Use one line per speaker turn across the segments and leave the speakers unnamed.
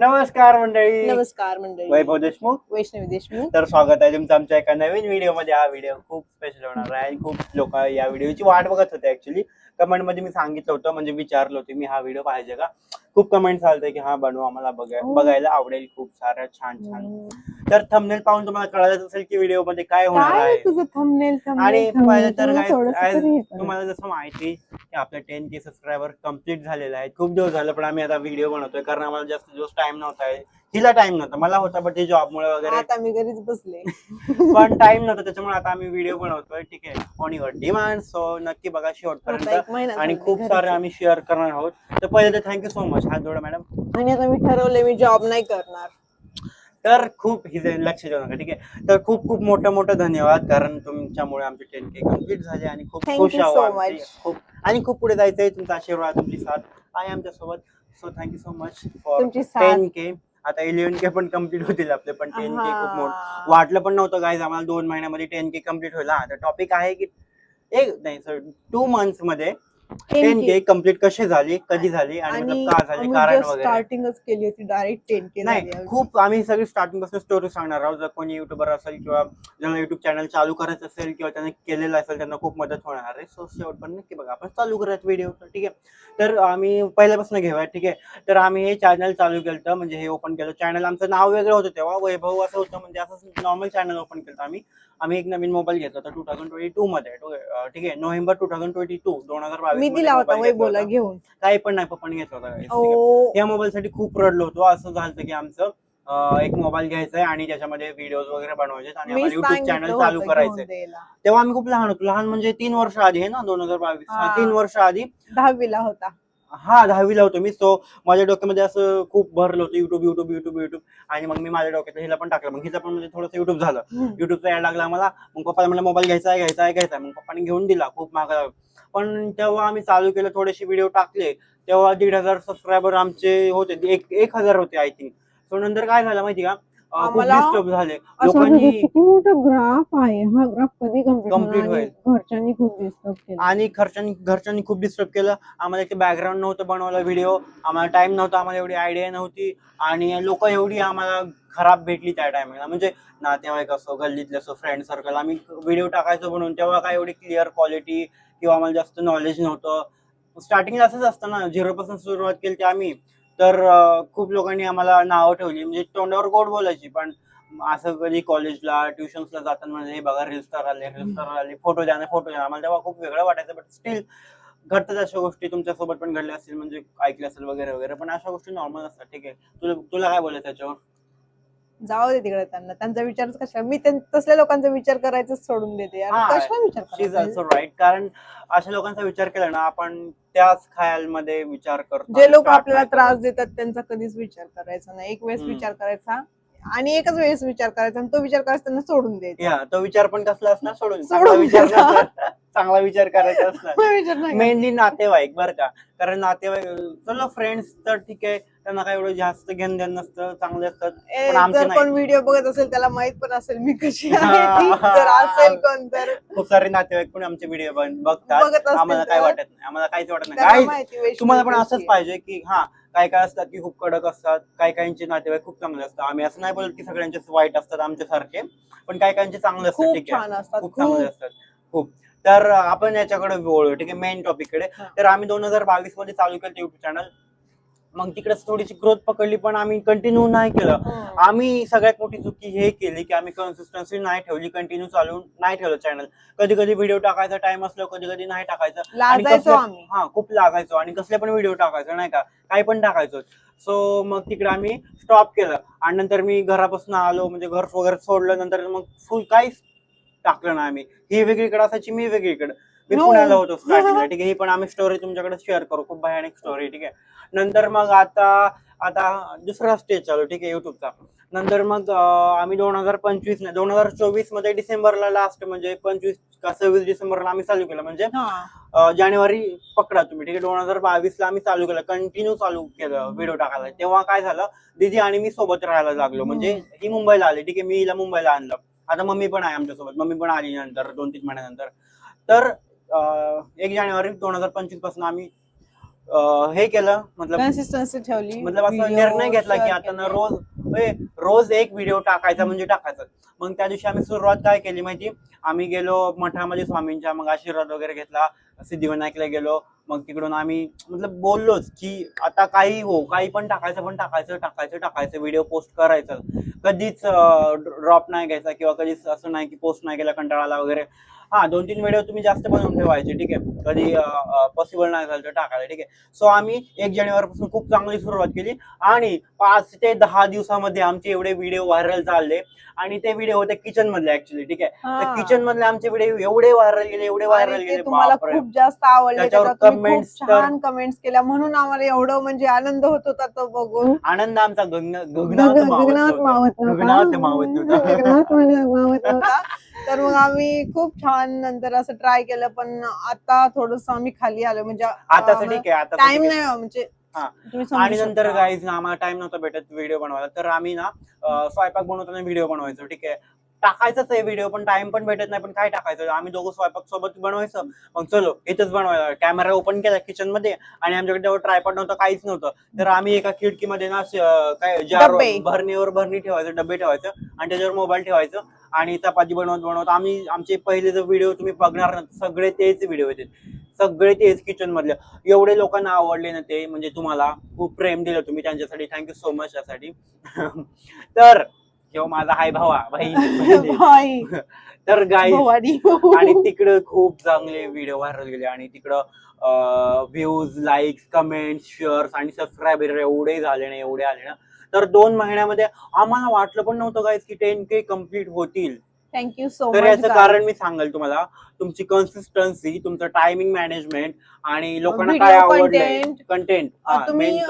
नमस्कार मंडळी.
नमस्कार मंडळी.
वैभव देशमुख.
वैष्णवी देशमुख.
तर स्वागत आहे तुमचं आमच्या एका नवीन व्हिडिओमध्ये हा व्हिडिओ खूप स्पेशल होणार आहे. आणि खूप लोक या व्हिडिओची वाट बघत होते ऍक्च्युली कमेंटमध्ये मी सांगितलं होतं म्हणजे विचारलं होतं मी हा व्हिडिओ पाहिजे का? खूप कमेंट चालतंय की हा बनवू आम्हाला बघाय
हो.
बघायला आवडेल खूप सारं छान छान. तर थंबनेल पाहून तुम्हाला कळायचं असेल की व्हिडिओमध्ये काय होणार
काय
आहे
तुझं थंबनेल
आणि पाहिलं तर as तुम्हाला जसं माहिती की आपलं टेन के सबस्क्रायबर कंप्लीट झालेलं आहे खूप दिवस झालं पण आम्ही आता व्हिडिओ बनवतोय. कारण आम्हाला जास्त दिवस टाइम नव्हता आहे तिला टाइम नव्हता. मला होता पण ते जॉबमुळे वगैरे
आता मी घरीच बसले.
पण टाइम नव्हता. त्याच्यामुळे आता आम्ही व्हिडिओ बनवतोय. ठीक आहे. ऑन युअर डिमांड सो नक्की बघा शेवटपर्यंत.
महिना
आणि खूप सारे आम्ही शेअर करणार आहोत. तर पहिले तर थँक्यू सो मच हात जोडा मॅडम.
आणि आता मी ठरवले मी जॉब नाही करणार.
तर खूप हिजे लक्ष देऊ नका. ठीक आहे. तर खूप खूप मोठं मोठं धन्यवाद. कारण तुमच्यामुळे आमचे टेन के कंप्लीट झाले आणि खूप खुश आहोत. खूप आणि खूप पुढे जायचंय. तुमचा आशीर्वाद तुमची साथ आहे आमच्यासोबत so thank you so much for
तुमची साथ.
टेन के आता इलेव्हन के पण कंप्लीट होतील आपले पण टेन के खूप मोठं. वाटलं पण नव्हतं गाईज आम्हाला दोन महिन्यामध्ये टेन के कंप्लीट होईल हा तर टॉपिक आहे की एक नाही सर टू मंथ्समध्ये टेन के कंप्लीट कसे झाली कधी झाली आणि मतलब का झाली कारण वगैरे?
स्टार्टिंगच केली होती डायरेक्ट टेन के
नाही खूप आम्ही सगळी स्टार्टिंगपासून स्टोरी सांगणार आहोत. जर कोणी युट्यूबर असेल किंवा ज्यांना युट्यूब चॅनल चालू करायचं असेल किंवा त्यांनी केलेलं असेल त्यांना खूप मदत होणार आहे. सो शेवटपर्यंत नक्की बघा आपण चालू करूयात व्हिडिओ ठीक आहे. तर आम्ही पहिल्यापासून घेऊया ठीक आहे. तर आम्ही हे चॅनल चालू केलं म्हणजे हे ओपन केलं. चॅनल आमचं नाव वेगळं होतं तेव्हा वैभव असं होतं म्हणजे असं नॉर्मल चॅनल ओपन केलं आम्ही. आम्ही एक नवीन मोबाईल घेतला होता टू थाउजंड ट्वेंटी टू मध्ये ठीक आहे November two thousand twenty two दोन हजार
मी
बावीस
दिला होता वैभवला घेऊन.
काही पण नाही पप्पाने घेतला होता. guys, ठीक आहे.
ओ.
या मोबाईल साठी खूप रडलो होतो. असं झालं की आमचं अं, एक मोबाईल घ्यायचा आहे आणि त्याच्यामध्ये व्हिडिओ वगैरे बनवायचे आणि
मी
आम्हाला युट्यूब
सांगितलं
चॅनल
होतं
चालू
घेऊन द्यायला.
तेव्हा आम्ही खूप लहान होतो. लहान म्हणजे तीन वर्ष आधी आहे ना दोन हजार बावीस. हा. तीन वर्ष आधी
दहावीला होता.
हा दहावीला होतो मी. सो माझ्या डोक्यामध्ये असं खूप भरलं होतं युट्यूब युट्यूब युट्यूब युट्यूब आणि मग मी माझ्या डोक्यात हिला पण टाकलं. मग हिचं पण म्हणजे थोडंसं युट्यूब झालं. युट्यूबचा याड लागला मला मग पप्पाला मला मोबाईल घ्यायचा आहे घ्यायचा आहे घ्यायचा आहे. मग पप्पाने घेऊन दिला खूप महाग पण तेव्हा आम्ही चालू केलं थोडेसे व्हिडिओ टाकले. तेव्हा दीड हजार सबस्क्रायबर आमचे होते. एक एक हजार होते आय थिंक सो नंतर काय झालं माहिती का? खूप
आम्हाला
डिस्टर्ब झाले.
असं वाटत होतं,
लोकांनी
किती मोठा ग्राफ आहे. हा ग्राफ कधी
Complete
कंप्लीट
होईल.
घरच्यांनी खूप डिस्टर्ब केलं.
आणि खर्चांनी घरच्यांनी खूप डिस्टर्ब केलं. आम्हाला ते बॅकग्राऊंड नव्हतं बनवायला व्हिडिओ आम्हाला टाइम नव्हता आम्हाला एवढी आयडिया नव्हती. आणि लोक एवढी आम्हाला खराब भेटली त्या टायमिंगला म्हणजे नातेवाईक असो गल्लीतले असो फ्रेंड सर्कल आम्ही व्हिडिओ टाकायचो बनवून तेव्हा काय एवढी क्लिअर क्वालिटी किंवा आम्हाला जास्त नॉलेज नव्हतं. स्टार्टिंगला असंच असतं ना. झिरो पासून सुरुवात केली ती आम्ही तर खूप लोकांनी आम्हाला नावं ठेवली. म्हणजे तोंडावर गोड बोलायची पण असं कधी कॉलेजला ट्युशन्सला जाताना म्हणजे हे बघा रील स्टार आले रील आले फोटो द्या फोटो द्या आम्हाला तेव्हा खूप वेगळं वाटायचं बट स्टील घडतात अशा गोष्टी तुमच्यासोबत पण घडल्या असतील म्हणजे ऐकल्या असेल वगैरे वगैरे पण अशा गोष्टी नॉर्मल असतात. ठीक आहे. तुला तुला काय बोलायचं त्याच्यावर
जाऊ दे तिकडे त्यांना. त्यांचा विचारच कशा मी त्यां- तसल्या लोकांचा विचार करायचा सोडून देते यार.
हा,
कशा विचार
शी इज
करायचा?
ऑल्सो राईट कारण अशा लोकांचा विचार केला ना आपण त्याच खायालमध्ये विचार करतो
जे लोक आपल्याला त्रास देतात त्यांचा कधीच विचार करायचा नाही. एक वेळेस
हम्म.
विचार करायचा आणि एकच वेळेस विचार करायचा आणि तो विचार करायचा त्यांना सोडून द्यायचा.
या तो विचार पण कसला असणार? सोडून.
सोडून
चांगला विचार
द्यायचा.
नसणार. चांगला विचार करायचा असणार.
विचार नाही करायचा.
मेनली नातेवाईक बरं का. कारण नातेवाईक चलो फ्रेंड्स तर ठीक आहे. त्यांना काय एवढं जास्त घेण देण नसतं चांगले असतात
ए,
पण आमचे
जर
नाही.
कोण व्हिडिओ बघत असेल त्याला माहीत पण असेल मी कशी आहे. ती. जर असेल कोण तर.
खूप सारे नातेवाईक पण आमचे व्हिडिओ बघतात.
बघत असतील
आम्हाला काय
तर.
वाटत नाही. आम्हाला काहीच वाटत नाही.
त्यांना
काय
माहिती वैष्णवी
तुम्हाला पण
कशी
असंच
आहे.
पाहिजे की हा काय काय असतात की खूप कडक असतात काय काहींचे नातेवाईक खूप चांगले असतात. आम्ही असं नाही बोलत की सगळ्यांचेच वाईट असतात आमच्या सारखे पण काय काहींचे चांगले असतात
खूप
ठीक आहे.
छान असतात
खूप चांगले
खूप.
असतात. खूप. तर आपण याच्याकडे बोलू ठीक आहे मेन टॉपिककडे.
हा.
तर आम्ही दोन हजार बावीसमध्ये चालू केलं युट्यूब चॅनल मग तिकडे थोडीशी ग्रोथ पकडली पण आम्ही कंटिन्यू नाही केलं.
हम्म.
आम्ही सगळ्यात मोठी चुकी हे केली की आम्ही कन्सिस्टन्सी नाही ठेवली कंटिन्यू चालू नाही ठेवलं चॅनल कधी कधी व्हिडिओ टाकायचा टाइम असलो कधी कधी नाही टाकायचं. आणि
लाजायचो
कसल्या-
आम्ही.
हा खूप लागायचो आणि कसले पण व्हिडिओ टाकायचो नाही का? काही पण टाकायचो. सो मग तिकडे आम्ही स्टॉप केलं. आणि नंतर मी घरापासून आलो म्हणजे घर वगैरे सोडलं नंतर मग फुल काहीच टाकलं ना आम्ही. ही वेगळीकडे असायची मी वेगळीकडे. मी
No.
पुण्याला होतो स्टार्टिंगला ठीक आहे. ही पण आम्ही स्टोरी तुमच्याकडे शेअर करू. खूप भयानक स्टोरी ठीक आहे. नंतर मग आता आता दुसरा स्टेज चालू ठीक आहे युट्यूबचा नंतर मग अं, आम्ही दोन हजार पंचवीस नाही दोन हजार चोवीसमध्ये डिसेंबरला लास्ट म्हणजे पंचवीस का सव्वीस डिसेंबरला आम्ही चालू केलं. म्हणजे
हा.
अं, जानेवारी पकडा तुम्ही ठीक आहे. दोन हजार बावीस ला आम्ही चालू केलं. कंटिन्यू चालू केलं व्हिडिओ टाकायला. तेव्हा काय झालं दीदी आणि मी सोबत राहायला लागलो. म्हणजे ही मुंबईला आली ठीक आहे. मी हिला मुंबईला आणलं. आता मम्मी पण आहे आमच्यासोबत. मम्मी पण आली नंतर दोन तीन महिन्यानंतर. तर एक जानेवारी दोन हजार पंचवीसपासून आम्ही अं, हे केलं मतलब
कन्सिस्टन्सी ठेवली
मतलब असं
video
निर्णय घेतला की
share
आता ना
केले.
रोज ए, रोज एक व्हिडिओ टाकायचा म्हणजे टाकायचा मग त्या दिवशी आम्ही सुरुवात काय केली माहिती? आम्ही गेलो मठामध्ये स्वामींच्या मग आशीर्वाद वगैरे घेतला सिद्धिविनायकला गेलो मग तिकडून आम्ही मतलब बोललोच की आता काही हो काही पण टाकायचं पण टाकायचं टाकायचं टाकायचं व्हिडिओ पोस्ट करायचं. कधीच ड्रॉप नाही घ्यायचा किंवा कधीच असं नाही की पोस्ट नाही केला कंटाळाला वगैरे. हा दोन तीन व्हिडिओ तुम्ही जास्त बनवून ठेवायचे ठीक आहे. कधी पॉसिबल नाही झालं तर टाकायला ठीक आहे. सो आम्ही एक जानेवारीपासून खूप चांगली सुरुवात केली आणि पाच ते दहा दिवसामध्ये आमचे एवढे व्हिडिओ व्हायरल चालले आणि ते व्हिडिओ होते किचन मधले ऍक्च्युली ठीक आहे. तर किचन मधले आमचे व्हिडिओ एवढे व्हायरल गेले एवढे व्हायरल गेले
तुम्हाला खूप जास्त आवडले
त्याच्यावर तर-
छान कमेंट्स केल्या. म्हणून आम्हाला एवढं म्हणजे आनंद होत होता तो बघून.
आनंद आमचा गगनात मावत
गगनात. मावत. तर मग आम्ही खूप छान नंतर असं ट्राय केलं पण आता थोडस आम्ही खाली आलो. म्हणजे
आता ठीक आहे
टाइम नाही म्हणजे
आणि नंतर. गाईज ना आम्हाला टाइम नव्हता भेटत व्हिडिओ बनवायला. तर आम्ही ना स्वयंपाक बनवताना व्हिडिओ बनवायचो ठीक आहे? टाकायचंच आहे व्हिडिओ पण टाइम पण भेटत नाही पण काय टाकायचं? आम्ही दोघं स्वयंपाक सोबत बनवायचं. मग चलो इथंच बनवायला. कॅमेरा ओपन केला किचनमध्ये आणि आमच्याकडे तेव्हा ट्रायपॉड नव्हतं काहीच नव्हतं. तर आम्ही एका खिडकीमध्ये ना काय जार. भरणीवर भरणी ठेवायचं डबे ठेवायचं आणि त्याच्यावर मोबाईल ठेवायचं आणि चपाती बनवत बनवत आम्ही आमचे पहिले जो व्हिडिओ तुम्ही बघणार ना सगळे तेच व्हिडिओ येते सगळे तेच किचन मधले. एवढे लोकांना आवडले ना ते म्हणजे तुम्हाला खूप प्रेम दिलं तुम्ही त्यांच्यासाठी. थँक्यू सो मच त्यासाठी तर ह्यो माझा हाय भावा भाई. तर
भवानी.
आणि तिकडं खूप चांगले व्हिडिओ व्हायरल गेले. आणि तिकडं व्ह्यूज लाईक्स कमेंट्स शेअर्स आणि सबस्क्रायबर एवढे झाले ना एवढे आले ना. तर दोन महिन्यामध्ये आम्हाला वाटलं पण नव्हतं गाईज की टेन के कंप्लीट होतील.
थँक्यू सो
तर
मच
याचं कारण मी सांगेल तुम्हाला. तुमची कन्सिस्टन्सी तुमचं टायमिंग मॅनेजमेंट आणि लोकांना काय
content.
कंटेंट
तुम्ही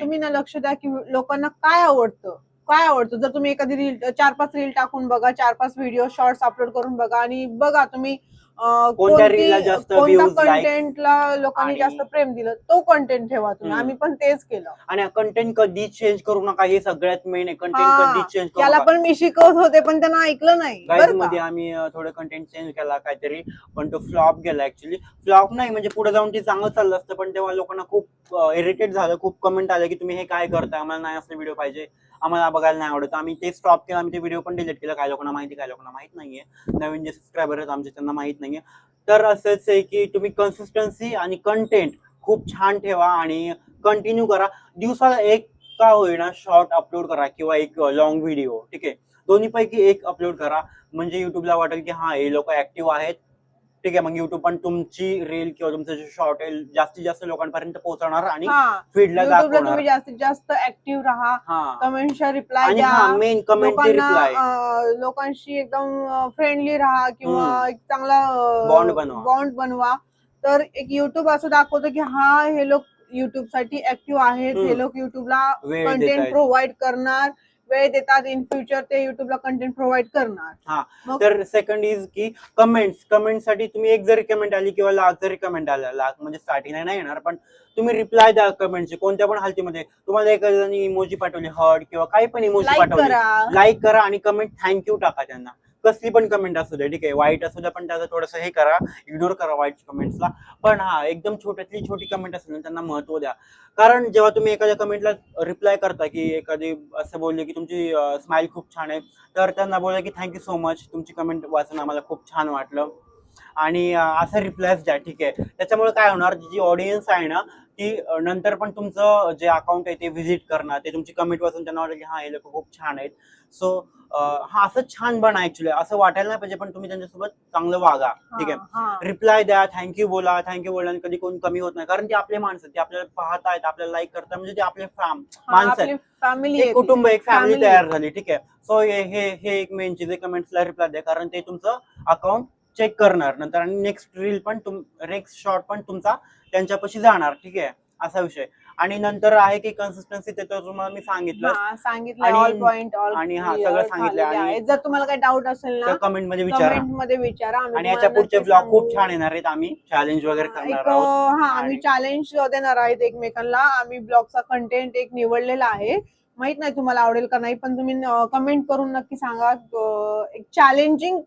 तुम्ही ना लक्ष द्या की लोकांना काय आवडतं. काय आवडतं? जर तुम्ही एखादी रील चार पाच रील टाकून बघा चार पाच व्हिडिओ शॉर्ट्स अपलोड करून बघा आणि बघा तुम्ही
कोणत्या जास्त
कंटेंटला लोकांनी
आणि-
जास्त प्रेम दिलं तो कंटेंट ठेवा तुम्ही.
हम्म.
आम्ही पण तेच केलं.
आणि कंटेंट कधीच चेंज करू नका हे सगळ्यात मेन आहे. कंटेंट
हा,
कधीच चेंज करू
त्याला
नका.
पण मी शिकवत होते पण त्यांना ऐकलं नाही
गाईज
बरं
मध्ये
का?
आम्ही अं, थोडं कंटेंट चेंज केला काहीतरी पण तो फ्लॉप गेला ऍक्च्युली फ्लॉप नाही म्हणजे पुढे जाऊन ते चांगलं चाललं असतं पण तेव्हा लोकांना खूप इरिटेट झालं खूप कमेंट आले की तुम्ही हे काय करताय? आम्हाला नाही असले व्हिडिओ पाहिजे. आम्हाला बघायला नाही आवडत. आम्ही ते स्टॉप केलं आम्ही ते व्हिडिओ पण डिलीट केलं. काय लोकांना माहिती काय लोकांना माहीत नाहीये. नवीन जे सबस्क्रायबर आहेत आमचे त्यांना माहीत नाहीये. तर असंच आहे की तुम्ही कन्सिस्टन्सी आणि कंटेंट खूप छान ठेवा आणि कंटिन्यू करा. दिवसाला एक का होईना शॉर्ट अपलोड करा किंवा एक लॉंग व्हिडिओ ठीक आहे? दोन्ही पैकी एक अपलोड करा. म्हणजे युट्यूबला वाटेल की हा हे लोक ऍक्टिव्ह आहेत. ठीक आहे मग युट्यूब पण तुमची रील किंवा तुमचं जे शॉर्ट आहे जास्तीत जास्त लोकांपर्यंत पोहोचवणार आणि
हा.
फीडला
युट्यूबला
दाखवणार
तुम्ही जास्तीत जास्त ऍक्टिव्ह राहा
हा.
कमेंटच्या रिप्लाय
आणि
द्या.
मेन कमेंट
लोकांना
रिप्लाय
अं, लोकांशी एकदम फ्रेंडली राहा किंवा
हम्म.
एक चांगला
Bond बनवा.
बॉन्ड बनवा. तर एक युट्यूब असं दाखवतं की हा हे लोक युट्यूबसाठी ऍक्टिव्ह आहेत.
हम्म.
हे लोक युट्यूबला
वेळ
कंटेंट प्रोव्हाइड करणार. वेळ देतात इन फ्युचर ते युट्यूबला कंटेंट प्रोव्हाइड करणार.
हा
मग-
तर सेकंड इज की कमेंट्स कमेंटसाठी तुम्ही एक जरी कमेंट आली किंवा लाख जरी कमेंट आल्या लाख म्हणजे स्टार्टिंगला नाही येणार पण तुम्ही रिप्लाय द्या कमेंटचे कोणत्या पण हालतीमध्ये. तुम्हाला एखाद्याने इमोजी पाठवली हर्ट किंवा काही पण इमोजी
लाईक
पाठवली
करा.
लाईक करा आणि कमेंट थँक्यू टाका त्यांना. कसली पण कमेंट असू दे ठीक आहे? वाईट असू दे पण त्याचं थोडस हे करा इग्नोर करा वाईट कमेंट्सला पण हा एकदम छोट्यातली छोटी कमेंट असेल ना त्यांना महत्त्व द्या. कारण जेव्हा तुम्ही एखाद्या कमेंटला रिप्लाय करता की एखादी असं बोलले की तुमची स्माइल खूप छान आहे तर त्यांना बोला की थँक्यू सो मच तुमची कमेंट वाचून आम्हाला खूप छान वाटलं. आणि असं रिप्लायच द्या ठीक आहे. त्याच्यामुळे काय होणार जी ऑडियन्स आहे ना ती नंतर पण तुमचं जे अकाउंट आहे ते व्हिजिट करणार. ते तुमची कमेंट वाचून त्यांना वाटेल की हा हे लोक खूप छान आहेत. सो हा असं छान बना ऍक्च्युली असं वाटायला नाही पाहिजे पण तुम्ही त्यांच्यासोबत चांगलं वागा ठीक आहे. रिप्लाय द्या थँक्यू बोला थँक्यू बोलल्याने कधी कोण कमी होत नाही. कारण ते आपले माणसं ते आपल्याला पाहतायत आपल्याला लाईक करतात म्हणजे ते आपले फॅम माणसं
फॅमिली
एक कुटुंब एक फॅमिली. तयार झाली ठीक आहे. सो हे हे एक मेन चीज कमेंट्सला रिप्लाय द्या कारण ते तुमचं अकाउंट चेक करणार. नंतर आणि नेक्स्ट रील पण तुम नेक्स्ट शॉट पण तुमचा त्यांच्यापाशी जाणार. ठीक आहे? असा विषय. आणि नंतर आहे की कन्सिस्टन्सी ते तर तुम्हाला मी सांगितलं.
हा, सांगितलं.
आणि-
ऑल पॉइंट ऑल
आणि हा, सगळं सांगितलं. आणि-
जर तुम्हाला काही डाऊट असेल ना
कमेंटमध्ये विचारा.
कमेंटमध्ये विचारा.
आणि याच्या पुढचे ब्लॉग खूप. छान येणार आहेत. आम्ही चॅलेंज वगैरे करणार आहोत.
हा आम्ही चॅलेंज देणार आहेत एकमेकांना आम्ही ब्लॉगचा कंटेंट एक निवडलेला आहे. माहीत नाही तुम्हाला आवडेल का नाही पण तुम्ही कमेंट करून नक्की सांगा. एक चॅलेंजिंग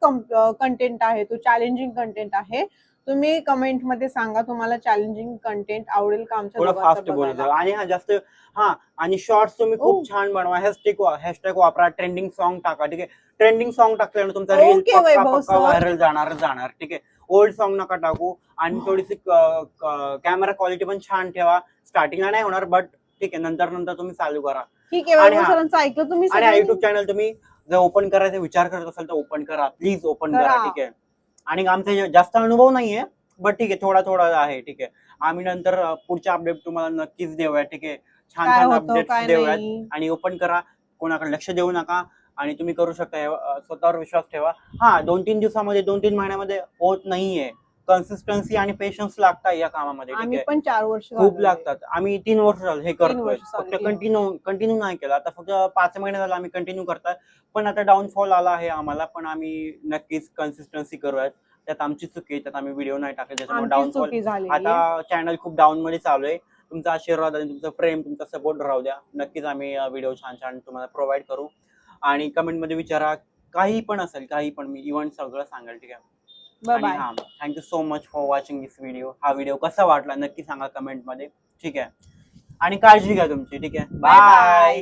कंटेंट आहे तो चॅलेंजिंग कंटेंट आहे. तुम्ही कमेंटमध्ये सांगा तुम्हाला चॅलेंजिंग कंटेंट आवडेल का आमच्या
थोडं फास्ट. आणि हा जास्त हा आणि शॉर्ट्स तुम्ही. खूप छान बनवा. हॅशटॅग हॅशटॅग वापरा ट्रेंडिंग सॉन्ग टाका ठीक आहे? ट्रेंडिंग सॉन्ग टाकल्यानं तुमचा रील
Okay,
पक्का
वैभव
पक्का
sir.
व्हायरल जाणार जाणार ठीक आहे? ओल्ड सॉन्ग नका टाकू. आणि थोडीशी कॅमेरा क्वालिटी पण छान ठेवा. स्टार्टिंगला नाही होणार बट ठीक आहे नंतर नंतर तुम्ही चालू करा.
ठीक आहे
आणि
वैभव
हा.
सरांचं ऐकलं तुम्ही
आणि
सगळ्यांनी?
युट्यूब चॅनल तुम्ही जर ओपन करायचा विचार करत असाल तर ओपन करा प्लीज ओपन करा
करा.
ठीक आहे. आणि आमचा जे- जास्त अनुभव नाहीये बट ठीक आहे थोडा थोडा आहे ठीक आहे. आम्ही नंतर अं, पुढच्या अपडेट तुम्हाला नक्कीच देऊया ठीक आहे. छान
काय
छान
होतं
अपडेट
काय
देऊयात.
नाही.
आणि ओपन करा कोणाकडे लक्ष देऊ नका आणि तुम्ही करू शकता हे, अं, स्वतःवर विश्वास ठेवा. हा दोन तीन दिवसामध्ये दोन तीन महिन्यामध्ये होत नाहीये. कन्सिस्टन्सी आणि पेशन्स लागतात या कामामध्ये ठीक
आम्ही
आहे?
पण चार वर्ष
खूप. लागतात. आम्ही तीन वर्ष झालं हे करतोय.
वर्ष झाली,
फक्त
तीन
कंटिन्यू कंटिन्यू नाही केलं. आता फक्त पाच महिने झालं आम्ही कंटिन्यू करताय. पण आता डाऊनफॉल आला आहे आम्हाला. पण आम्ही नक्कीच कन्सिस्टन्सी करूयात. त्यात आमची चुकी आहे. त्यात आम्ही व्हिडिओ नाही टाकले त्याच्यामुळे
आमची
डाऊनफॉल
चुकी झाली
आता चॅनल खूप डाऊन मध्ये चालू आहे. तुमचा आशीर्वाद आणि तुमचं प्रेम तुमचा सपोर्ट राहू द्या. नक्कीच आम्ही व्हिडिओ छान छान तुम्हाला प्रोव्हाइड करू. आणि कमेंटमध्ये विचारा काही पण असेल काही पण मी इव्हंट सगळं सांगेल ठीक आहे? आणि
बाय
हा thank you so much for watching this video हा व्हिडिओ कसा वाटला नक्की सांगा कमेंटमध्ये. ठीक आहे. आणि काळजी घ्या तुमची ठीक आहे.
Bye.
बाय